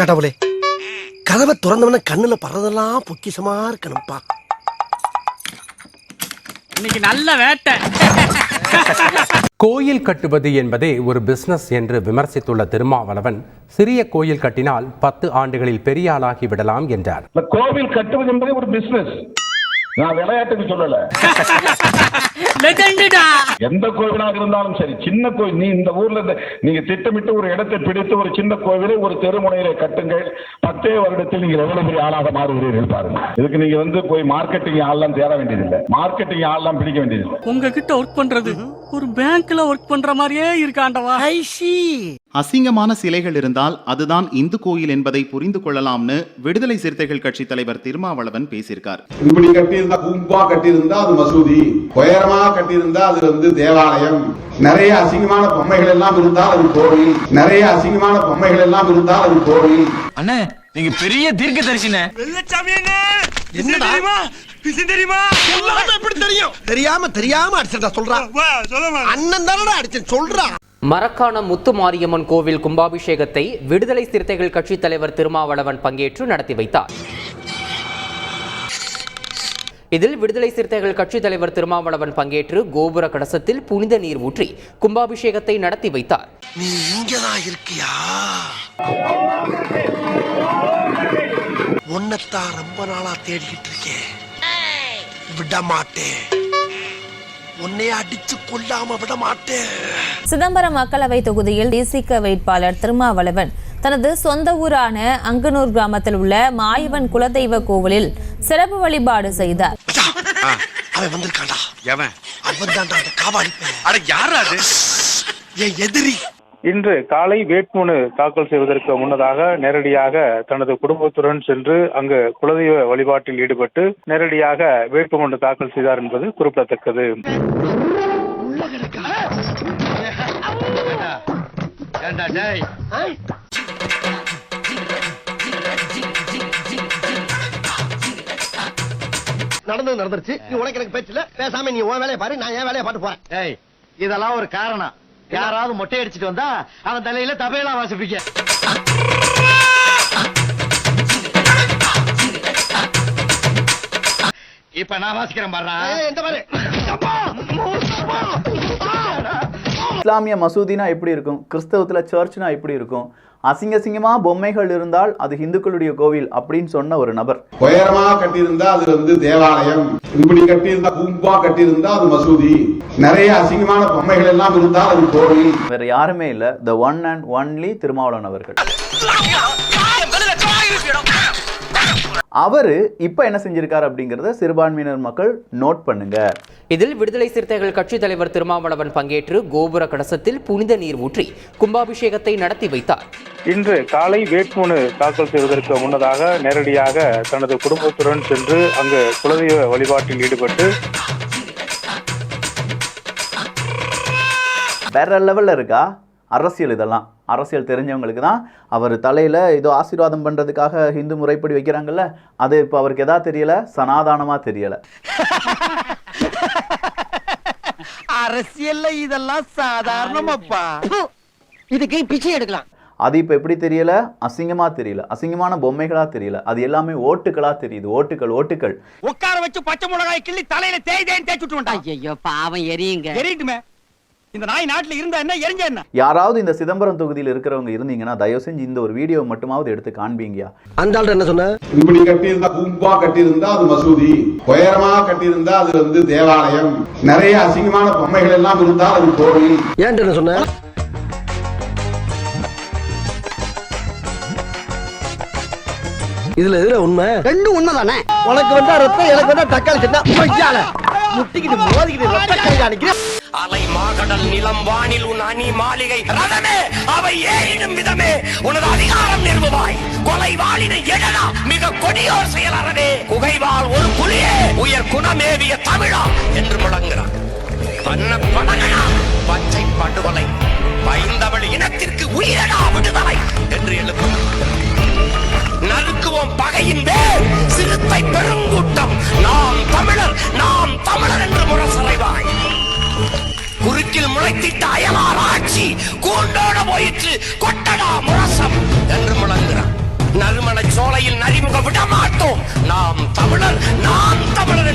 கடவுளே. கதவை திறந்தவன கண்ணுல பறதெல்லாம் பொக்கிஷமா இருக்கணும்ப்பா. இன்னைக்கு நல்ல வேட்டை. கோயில் கட்டுவது என்பதே ஒரு பிசினஸ் என்று விமர்சித்துள்ள திருமாவளவன் சிறிய கோயில் கட்டினால் பத்து ஆண்டுகளில் பெரிய ஆளாகி விடலாம் என்றார். கோவில் கட்டுவது என்பதே ஒரு பிசினஸ் நான் விளையாட்டுக்கு சொல்லல. எந்த கோவிலாக இருந்தாலும் சரி சின்ன கோவில் நீ இந்த ஊர்ல இருந்து நீங்க திட்டமிட்டு ஒரு இடத்தை பிடித்து ஒரு சின்ன கோவிலை ஒரு தெருமுனையில கட்டுங்கள் பத்தே வருடத்தில் நீங்க எவ்வளவு பெரிய ஆளாக மாறுகிறீர்கள் பாருங்க. இதுக்கு நீங்க வந்து போய் மார்க்கெட்டிங் ஆள்லாம் தேட வேண்டியதில்லை. மார்க்கெட்டிங் ஆள்லாம் பிடிக்க வேண்டியதில்லை. உங்ககிட்ட ஒர்க் பண்றது ஒரு பேங்க்ல ஒர்க் பண்ற மாதிரியே இருக்காண்டவா ஐசி அசிங்கமான சிலைகள் இருந்தால் அதுதான் இந்து கோயில் என்பதை புரிந்து கொள்ளலாம்னு விடுதலை சிறுத்தைகள் கட்சி தலைவர் திருமாவளவன் பேசியிருக்கார். இப்படி கட்டியிருந்தா கும்பா கட்டியிருந்தா அது மசூதி. உயரமா கட்டியிருந்தா அது வந்து தேவாலயம். நிறைய அசிங்கமான பொம்மைகள் எல்லாம் இருந்தால் அது கோவில். நிறைய அசிங்கமான பொம்மைகள் எல்லாம் இருந்தால் அது கோவில். அண்ணே நீங்க பெரிய தீர்க்க தரிசன என்னடா? தெரியுமா? எப்படி தெரியும்? தெரியாம தெரியாம அடிச்சா சொல்றான் அண்ணன் தானடா அடிச்சேன் சொல்றான் மரக்காணம் முத்து மாரியம்மன் கோவில் கும்பாபிஷேகத்தை விடுதலை சிறுத்தைகள் கட்சித் தலைவர் திருமாவளவன் பங்கேற்று நடத்தி வைத்தார். இதில் விடுதலை சிறுத்தைகள் கட்சித் தலைவர் திருமாவளவன் பங்கேற்று கோபுர கலசத்தில் புனித நீர் ஊற்றி கும்பாபிஷேகத்தை நடத்தி வைத்தார். நீ இங்கதான் இருக்கியா? உன்னைத்தான் ரொம்ப நாளா தேடிக்கிட்டு இருக்கேன். விட மாட்டேன் உன்னைய அடிச்சு கொல்லாம விட மாட்டேன். சிதம்பரம் மக்களவை தொகுதியில் தேசிக வேட்பாளர் திருமாவளவன் தனது சொந்த ஊரான அங்கனூர் கிராமத்தில் உள்ள மாயவன் குலதெய்வ கோவிலில் சிறப்பு வழிபாடு செய்தார். அவன் வந்திருக்கான்டா. எவன்? அவன் தான்டா அந்த காவாடி. அட யாரா அது? என் எதிரி. இன்று காலை வேட்புமனு தாக்கல் செய்வதற்கு முன்னதாக நேரடியாக தனது குடும்பத்துடன் சென்று அங்கு குலதெய்வ வழிபாட்டில் ஈடுபட்டு நேரடியாக வேட்புமனு தாக்கல் செய்தார் என்பது குறிப்பிடத்தக்கது. நடந்தது நடந்துருச்சு. நீ உனக்கு எனக்கு பேச்சு இல்ல. பேசாம நீ உன் வேலையை பாரு. நான் என் வேலையை பாட்டு போறேன். இதெல்லாம் ஒரு காரணம். யாராவது மொட்டை அடிச்சிட்டு வந்தா அவன் தலையில தபையெல்லாம் வாசிப்பீங்க இப்ப நான் வாசிக்கிறேன் பாரு ஏய், இந்த பாரு. இஸ்லாமிய மசூதினா எப்படி இருக்கும்? கிறிஸ்தவத்தில் சர்ச்னா எப்படி இருக்கும்? அசிங்க அசிங்கமா பொம்மைகள் இருந்தால் அது இந்துக்களுடைய கோவில் அப்படின்னு சொன்ன ஒரு நபர். உயரமா கட்டியிருந்தா அது வந்து தேவாலயம். இப்படி கட்டியிருந்தா கும்பா கட்டியிருந்தா அது மசூதி. நிறைய அசிங்கமான பொம்மைகள் எல்லாம் இருந்தால் அது கோவில். வேற யாருமே இல்ல. The one and only Thirumavalavan அவர்கள். அவரு இப்ப என்ன செஞ்சிருக்காரு அப்படிங்கறத சிறுபான்மையினர் மக்கள் நோட் பண்ணுங்க. இதில் விடுதலை சிறுத்தைகள் கட்சித் தலைவர் திருமாவளவன் பங்கேற்று கோபுர கலசத்தில் புனித நீர் ஊற்றி கும்பாபிஷேகத்தை நடத்தி வைத்தார். இன்று காலை வேட்புமனு தாக்கல் செய்வதற்கு முன்னதாக நேரடியாக தனது குடும்பத்துடன் சென்று அங்கு குலதெய்வ வழிபாட்டில் ஈடுபட்டு வேற லெவல்ல இருக்கா? அரசியல் இதெல்லாம். அரசியல் தெரிஞ்சவங்களுக்கு தான் அவர் தலையில ஏதோ ஆசீர்வாதம் பண்றதுக்காக ஹிந்து முறைப்படி வைக்கிறாங்கல்ல அது இப்போ அவருக்கு எதா தெரியல? சனாதானமா தெரியல. அரசியல்ல இதெல்லாம் சாதாரணமாப்பா. இதுக்கு பிச்சை எடுக்கலாம்? அது இப்போ எப்படி தெரியல? அசிங்கமா தெரியல. அசிங்கமான பொம்மைகளா தெரியல. அது எல்லாமே ஓட்டுகளா தெரியுது. ஓட்டுகள் ஓட்டுகள் உட்கார வச்சு பச்சை மிளகாய் கிள்ளி தலையில தேய் தேய் தேய்ச்சி விட்டு ஐயோ பாவம் எரியுங்க. எரியட்டுமே. இந்த நாய் நாட்டுல இருந்தா என்ன எரிஞ்ச என்ன? யாராவது இந்த சிதம்பரம் தொகுதியில் இருக்கிறவங்க இருந்தீங்கன்னா தயவு செஞ்சு இந்த ஒரு வீடியோ மட்டுமாவது எடுத்து காண்பீங்கயா. அந்த ஆள்கிட்ட என்ன சொன்ன? இப்படி கட்டியிருந்தா கும்பா கட்டியிருந்தா அது மசூதி. உயரமா கட்டியிருந்தா அது வந்து தேவாலயம். நிறைய அசிங்கமான பொம்மைகள் எல்லாம் இருந்தால் அது கோவில். ஏன்ட்ட என்ன சொன்ன? இதுல எதுல உண்மை? ரெண்டும் உண்மைதானே? உனக்கு வந்தா ரத்தம் எனக்கு வந்தா தக்காளி பொய்யால முட்டிக்கிட்டு மோதிக்கிட்டு ரத்த கை காணிக்கிறேன் அலை மாகடல் நிலம் வானில் உன் அணி மாளிகை ரதமே அவை ஏறிடும் விதமே. உனது அதிகாரம் நிறுவுவாய். கொலை வாளினை எழலா. மிக கொடியோர் செயலறவே குகைவால் ஒரு புலியே உயர் குணமேவிய தமிழா என்று முழங்குகிறார் பண்ண பணகனா பச்சை படுகொலை. பைந்தவள் இனத்திற்கு உயிரடா. அயலார் ஆட்சி கூண்டோட போயிற்று கொட்டடா முரசம் என்று முழங்குகிறான். நறுமண சோலையில் நரிமுக விட மாட்டோம் நாம் தமிழர் நாம் தமிழர்